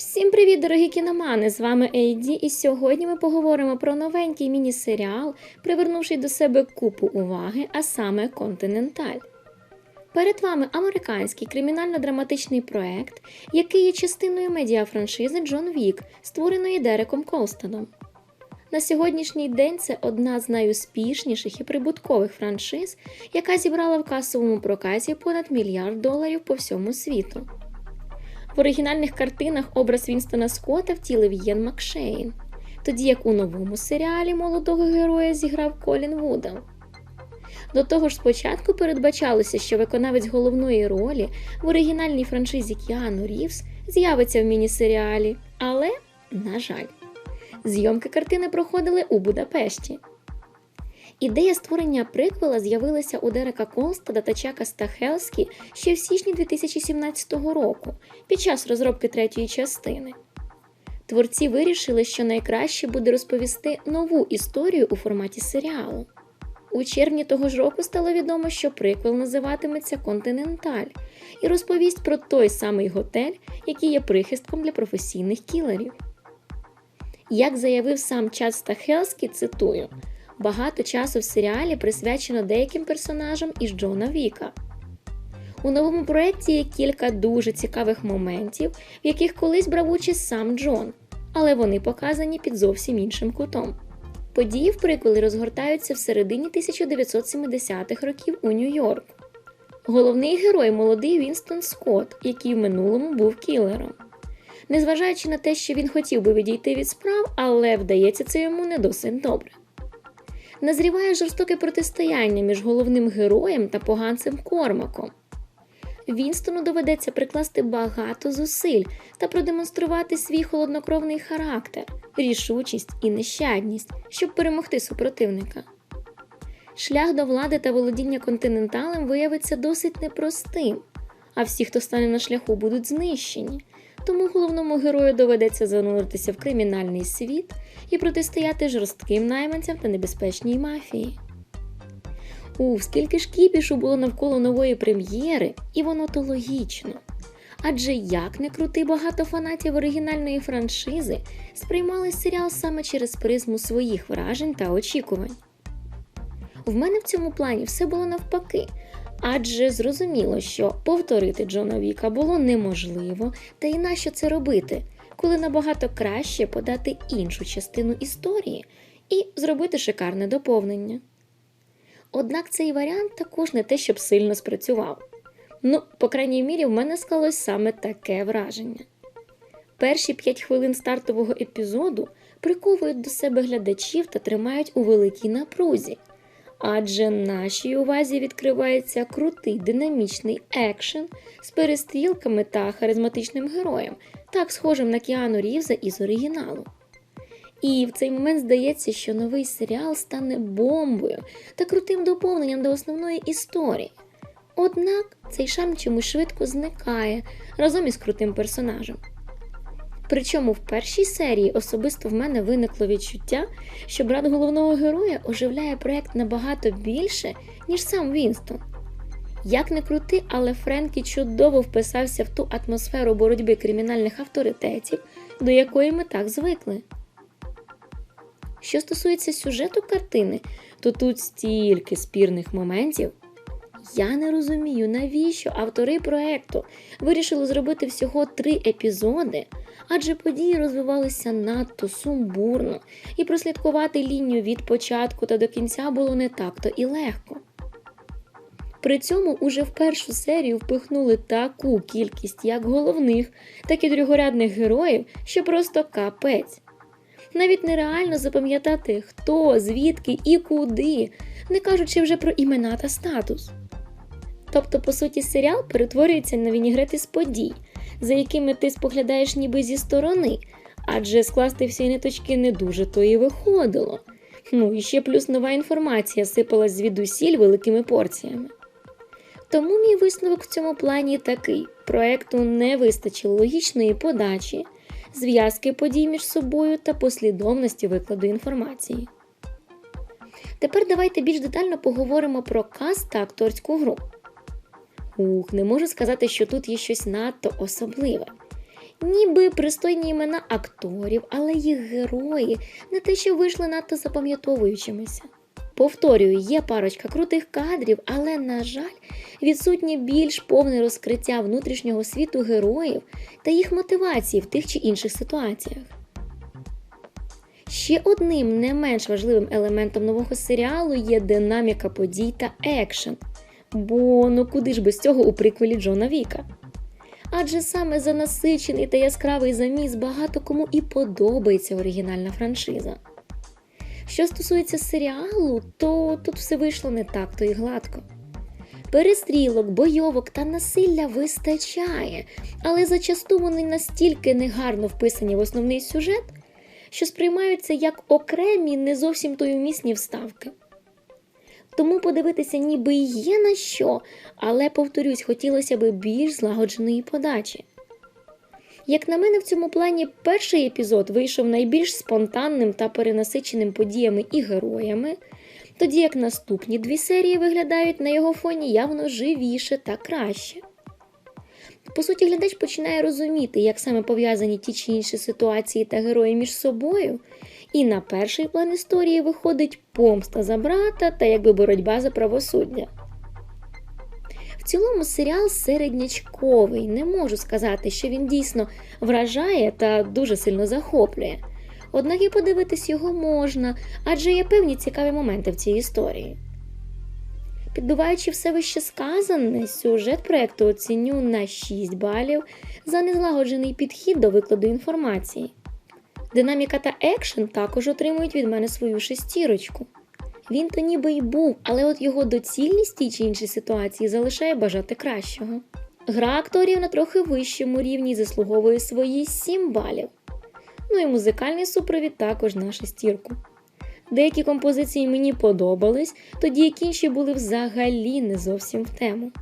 Всім привіт, дорогі кіномани! З вами Ейді, і сьогодні ми поговоримо про новенький міні-серіал, привернувши до себе купу уваги, а саме Континенталь. Перед вами американський кримінально-драматичний проект, який є частиною медіафраншизи Джон Вік, створеної Дереком Колстадом. На сьогоднішній день це одна з найуспішніших і прибуткових франшиз, яка зібрала в касовому прокаті понад мільярд доларів по всьому світу. В оригінальних картинах образ Вінстона Скотта втілив Єн Макшейн, тоді як у новому серіалі молодого героя зіграв Колін Вудел. До того ж, спочатку передбачалося, що виконавець головної ролі в оригінальній франшизі Кіану Рівс з'явиться в міні-серіалі, але, на жаль, зйомки картини проходили у Будапешті. Ідея створення приквела з'явилася у Дерека Колстада та Чака Стахелскі ще в січні 2017 року, під час розробки третьої частини. Творці вирішили, що найкраще буде розповісти нову історію у форматі серіалу. У червні того ж року стало відомо, що приквел називатиметься Континенталь і розповість про той самий готель, який є прихистком для професійних кілерів. Як заявив сам Чад Стахелскі, цитую. Багато часу в серіалі присвячено деяким персонажам із Джона Віка. У новому проєкті є кілька дуже цікавих моментів, в яких колись брав участь сам Джон, але вони показані під зовсім іншим кутом. Події в приквелі розгортаються в середині 1970-х років у Нью-Йорку. Головний герой молодий Вінстон Скотт, який в минулому був кілером. Незважаючи на те, що він хотів би відійти від справ, але вдається це йому не досить добре назріває жорстоке протистояння між головним героєм та поганцем Кормаком. Вінстону доведеться прикласти багато зусиль та продемонструвати свій холоднокровний характер, рішучість і нещадність, щоб перемогти супротивника. Шлях до влади та володіння континенталем виявиться досить непростим, а всі, хто стане на шляху, будуть знищені. Тому головному герою доведеться зануритися в кримінальний світ і протистояти жорстким найманцям та небезпечній мафії. У скільки ж кіпішу було навколо нової прем'єри, і воно то логічно. Адже як не крути багато фанатів оригінальної франшизи сприймали серіал саме через призму своїх вражень та очікувань. В мене в цьому плані все було навпаки, адже зрозуміло, що повторити Джона Віка було неможливо, та й нащо це робити, коли набагато краще подати іншу частину історії і зробити шикарне доповнення. Однак цей варіант також не те, щоб сильно спрацював. Ну, по крайній мірі, в мене склалось саме таке враження. Перші п'ять хвилин стартового епізоду приковують до себе глядачів та тримають у великій напрузі, адже нашій увазі відкривається крутий динамічний екшен з перестрілками та харизматичним героєм, так схожим на Кіану Рівза із оригіналу. І в цей момент здається, що новий серіал стане бомбою та крутим доповненням до основної історії. Однак цей шарм чомусь швидко зникає разом із крутим персонажем. Причому в першій серії особисто в мене виникло відчуття, що брат головного героя оживляє проєкт набагато більше, ніж сам Вінстон. Як не крути, але Френкі чудово вписався в ту атмосферу боротьби кримінальних авторитетів, до якої ми так звикли. Що стосується сюжету картини, то тут стільки спірних моментів. Я не розумію, навіщо автори проекту вирішили зробити всього три епізоди, адже події розвивалися надто сумбурно, і прослідкувати лінію від початку та до кінця було не так-то і легко. При цьому уже в першу серію впихнули таку кількість як головних, так і другорядних героїв, що просто капець. Навіть нереально запам'ятати, хто, звідки і куди, не кажучи вже про імена та статус. Тобто, по суті, серіал перетворюється на вінігрети з подій, за якими ти споглядаєш ніби зі сторони, адже скласти всі ниточки не дуже то і виходило. Ну і ще плюс нова інформація сипалась звідусіль великими порціями. Тому мій висновок в цьому плані такий: проекту не вистачило логічної подачі, зв'язки подій між собою та послідовності викладу інформації. Тепер давайте більш детально поговоримо про каст та акторську гру. Ух, не можу сказати, що тут є щось надто особливе. Ніби пристойні імена акторів, але їх герої не те, що вийшли надто запам'ятовуючимися. Повторюю, є парочка крутих кадрів, але, на жаль, відсутнє більш повне розкриття внутрішнього світу героїв та їх мотивації в тих чи інших ситуаціях. Ще одним не менш важливим елементом нового серіалу є динаміка подій та екшен. Бо ну куди ж без цього у приквелі Джона Віка? Адже саме за насичений та яскравий заміс багато кому і подобається оригінальна франшиза. Що стосується серіалу, то тут все вийшло не так то і гладко. Перестрілок, бойовок та насилля вистачає, але зачасту вони настільки негарно вписані в основний сюжет, що сприймаються як окремі не зовсім той умісні вставки. Тому подивитися ніби є на що, але, повторюсь, хотілося б більш злагодженої подачі. Як на мене, в цьому плані перший епізод вийшов найбільш спонтанним та перенасиченим подіями і героями, тоді як наступні дві серії виглядають на його фоні явно живіше та краще. По суті, глядач починає розуміти, як саме пов'язані ті чи інші ситуації та герої між собою, і на перший план історії виходить помста за брата та якби боротьба за правосуддя. В цілому серіал середнячковий, не можу сказати, що він дійсно вражає та дуже сильно захоплює. Однак і подивитись його можна, адже є певні цікаві моменти в цій історії. Підбиваючи все вище сказане, сюжет проєкту оціню на 6 балів за незлагоджений підхід до викладу інформації. Динаміка та екшен також отримують від мене свою шестірочку. Він то ніби й був, але от його доцільність тій чи іншій ситуації залишає бажати кращого. Гра акторів на трохи вищому рівні заслуговує свої 7 балів. Ну і музикальний супровід також на шестірку. Деякі композиції мені подобались, тоді як інші були взагалі не зовсім в тему.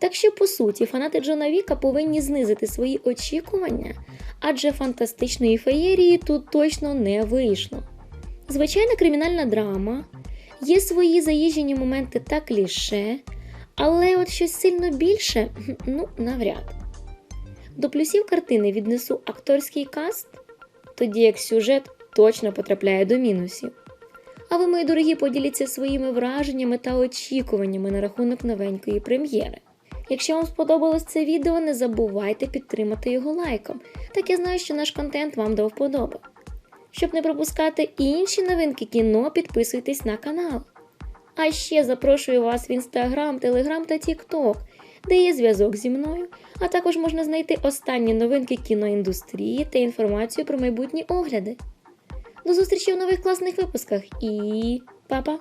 Так що, по суті, фанати Джона Віка повинні знизити свої очікування, адже фантастичної феєрії тут точно не вийшло. Звичайна кримінальна драма, є свої заїжджені моменти та кліше, але от щось сильно більше ну, навряд. До плюсів картини віднесу акторський каст, тоді як сюжет точно потрапляє до мінусів. А ви, мої дорогі, поділіться своїми враженнями та очікуваннями на рахунок новенької прем'єри. Якщо вам сподобалось це відео, не забувайте підтримати його лайком, так я знаю, що наш контент вам до вподоби. Щоб не пропускати інші новинки кіно, підписуйтесь на канал. А ще запрошую вас в інстаграм, телеграм та тікток, де є зв'язок зі мною, а також можна знайти останні новинки кіноіндустрії та інформацію про майбутні огляди. До зустрічі в нових класних випусках і па-па!